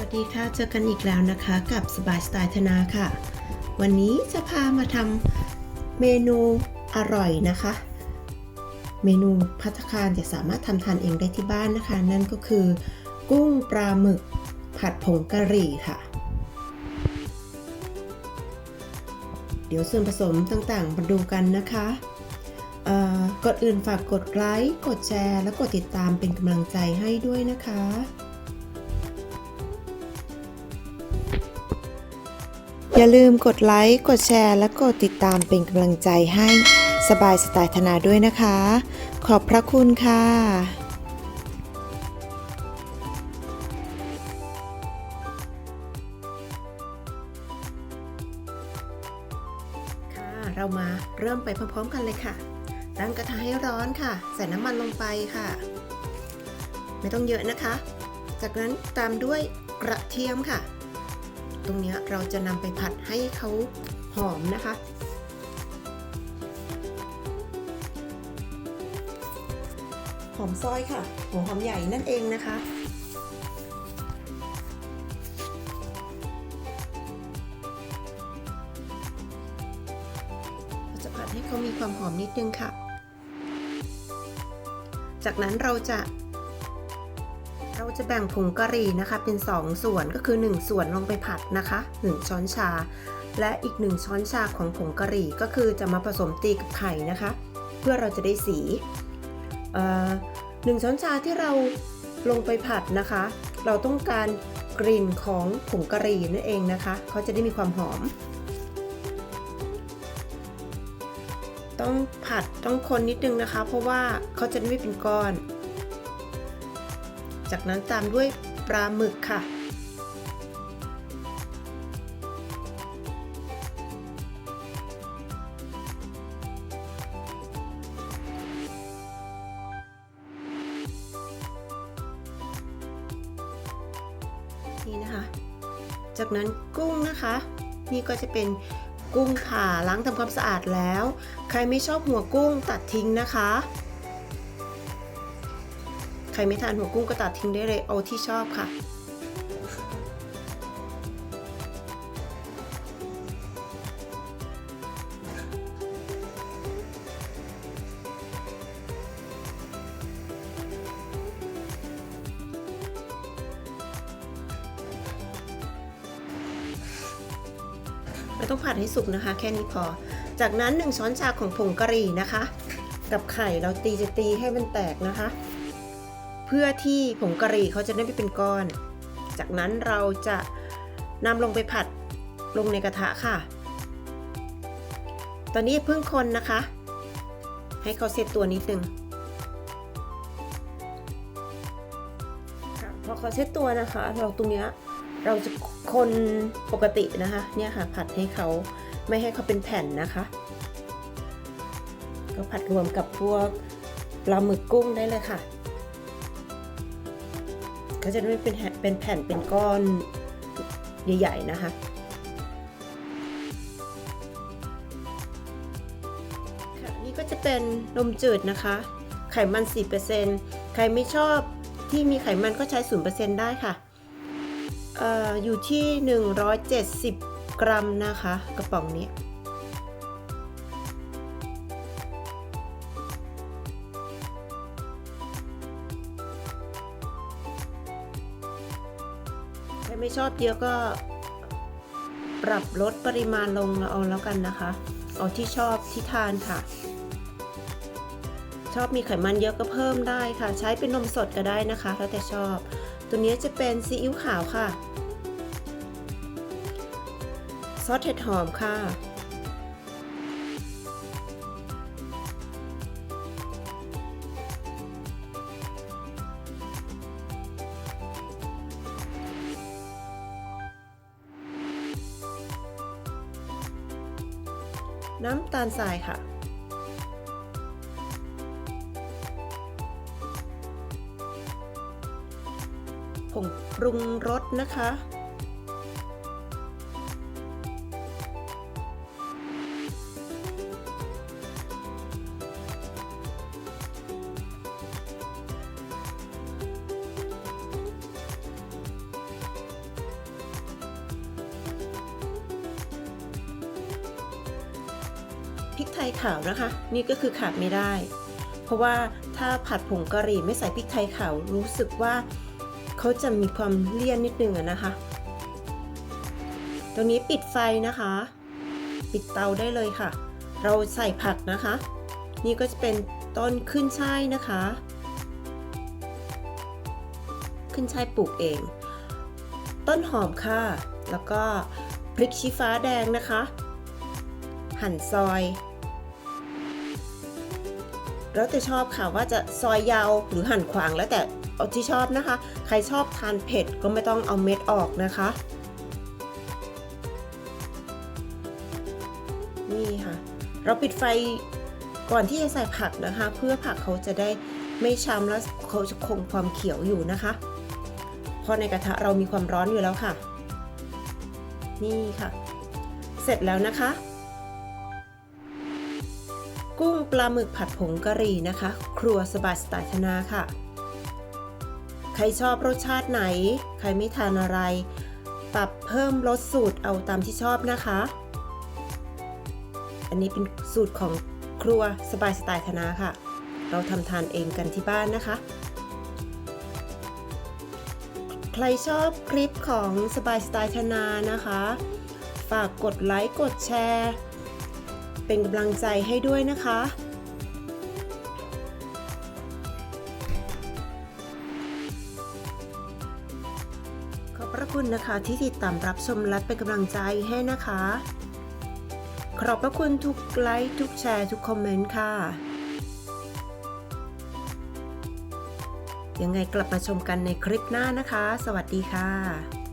วัสดีค่ะ เจอกันอีกแล้วนะคะกับสบายสไตล์ธนาค่ะ วันนี้จะพามาทำเมนูอร่อยนะคะ เมนูพัตคารจะสามารถทำทานเองได้ที่บ้านนะคะ นั่นก็คือ กุ้งปลาหมึก ผัดผงกะหรี่ค่ะ เดี๋ยวส่วนผสมต่างๆมาดูกันนะคะเอ่อกดอื่นฝากกดไลค์กดแชร์ และกดติดตามเป็นกำลังใจให้ด้วยนะคะ อย่าลืมกดไลค์ กดแชร์ และกดติดตามเป็นกำลังใจให้สบายสไตล์ธนาด้วยนะคะ ขอบพระคุณค่ะ่ะเรามาเริ่มไปพร้อมๆกันเลยค่ะ ตั้งกระทะให้ร้อนค่ะ ใส่น้ำมันลงไปค่ะ ไม่ต้องเยอะนะคะ จากนั้นตามด้วยกระเทียมค่ะ ตรงนี้เราจะนำไปผัดให้เขาหอมนะคะ หอมซอยค่ะ หัวหอมใหญ่นั่นเองนะคะเราจะผัดให้เขามีความหอมนิดนึงค่ะ จากนั้นเราจะ เราจะแบ่งผงกะหรี่นะคะเป็น 2 ส่วนก็คือ 1 ส่วนลงไปผัดนะคะ 1 ช้อนชา และอีก 1 ช้อนชาของผงกะหรี่ก็คือจะมาผสมตีกับไข่นะคะ เพื่อเราจะได้สีหนึ่งช้อนชาที่เราลงไปผัดนะคะ เราต้องการกลิ่นของผงกะหรี่นั่นเองนะคะเขาจะได้มีความหอม ต้องผัดต้องคนนิดนึงนะคะ เพราะว่าเขาจะไม่เป็นก้อน จากนั้นตามด้วยปลาหมึกค่ะ นี่นะคะ จากนั้นกุ้งนะคะ นี่ก็จะเป็นกุ้งผ่าล้างทำความสะอาดแล้ว ใครไม่ชอบหัวกุ้งตัดทิ้งนะคะ ใครไม่ทานหัวกุ้งก็ตัดทิ้งได้เลยเอาที่ชอบค่ะไม่ต้องผัดให้สุกนะคะ แค่นี้พอ จากนั้น 1 ช้อนชาของผงกะหรี่นะคะ กับไข่เราตีจะตีให้มันแตกนะคะ เพื่อที่ผงกะหรี่เขาจะได้ไม่เป็นก้อน จากนั้นเราจะนำลงไปผัดลงในกระทะค่ะ ตอนนี้เพิ่งคนนะคะ ให้เขาเซตตัวนิดนึงค่ะพอเขาเซตตัวนะคะ เราตรงเนี้ยเราจะคนปกตินะคะเนี่ยค่ะผัดให้เขาไม่ให้เขาเป็นแผ่นนะคะ ก็ผัดรวมกับพวกปลาหมึกกุ้งได้เลยค่ะ ก็จะไม่เป็นแผ่นเป็นแผ่นเป็นก้อนใหญ่ๆนะคะค่ะนี่ก็จะเป็นนมจืดนะคะ ไขมัน 4%ใครไม่ชอบที่มีไขมันก็ใช้ 0%ได้ค่ะอออยู่ที่ 170 กรัมนะคะ กระป๋องนี้ ไม่ชอบเยอะก็ปรับลดปริมาณลงเอาแล้วกันนะคะ เอาที่ชอบที่ทานค่ะ ชอบมีไขมันเยอะก็เพิ่มได้ค่ะ ใช้เป็นนมสดก็ได้นะคะ แล้วแต่ชอบ ตัวนี้จะเป็นซีอิ๊วขาวค่ะ ซอสเห็ดหอมค่ะ น้ำตาลทรายค่ะผงปรุงรสนะคะ พริกไทยขาวนะคะ นี่ก็คือขาดไม่ได้ เพราะว่าถ้าผัดผงกะหรี่ไม่ใส่พริกไทยขาวรู้สึกว่าเขาจะมีความเลี่ยนนิดนึงอะนะคะ ตรงนี้ปิดไฟนะคะ ปิดเตาได้เลยค่ะ เราใส่ผักนะคะ นี่ก็จะเป็นต้นขึ้นช่ายนะคะ ขึ้นช่ายปลูกเอง ต้นหอมค่ะ แล้วก็พริกชี้ฟ้าแดงนะคะ หั่นซอย แล้วแต่ชอบค่ะว่าจะซอยยาวหรือหั่นขวางแล้วแต่เอาที่ชอบนะคะ ใครชอบทานเผ็ดก็ไม่ต้องเอาเม็ดออกนะคะ นี่ค่ะ เราปิดไฟก่อนที่จะใส่ผักนะคะ เพื่อผักเขาจะได้ไม่ช้ำแล้วเขาจะคงความเขียวอยู่นะคะเพราะในกระทะเรามีความร้อนอยู่แล้วค่ะ นี่ค่ะ เสร็จแล้วนะคะ กุ้งปลาหมึกผัดผงกะหรี่นะคะ ครัวสบายสไตล์ธนาค่ะ ใครชอบรสชาติไหน ใครไม่ทานอะไร ปรับเพิ่มรสสูตรเอาตามที่ชอบนะคะ อันนี้เป็นสูตรของครัวสบายสไตล์ธนาค่ะ เราทำทานเองกันที่บ้านนะคะ ใครชอบคลิปของสบายสไตล์ธนานะคะ ฝากกดไลค์กดแชร์ เป็นกำลังใจให้ด้วยนะคะ ขอบพระคุณนะคะที่ติดตามรับชมและเป็นกำลังใจให้นะคะ ขอบพระคุณทุกไลค์ทุกแชร์ทุกคอมเมนต์ค่ะ ยังไงกลับมาชมกันในคลิปหน้านะคะ สวัสดีค่ะ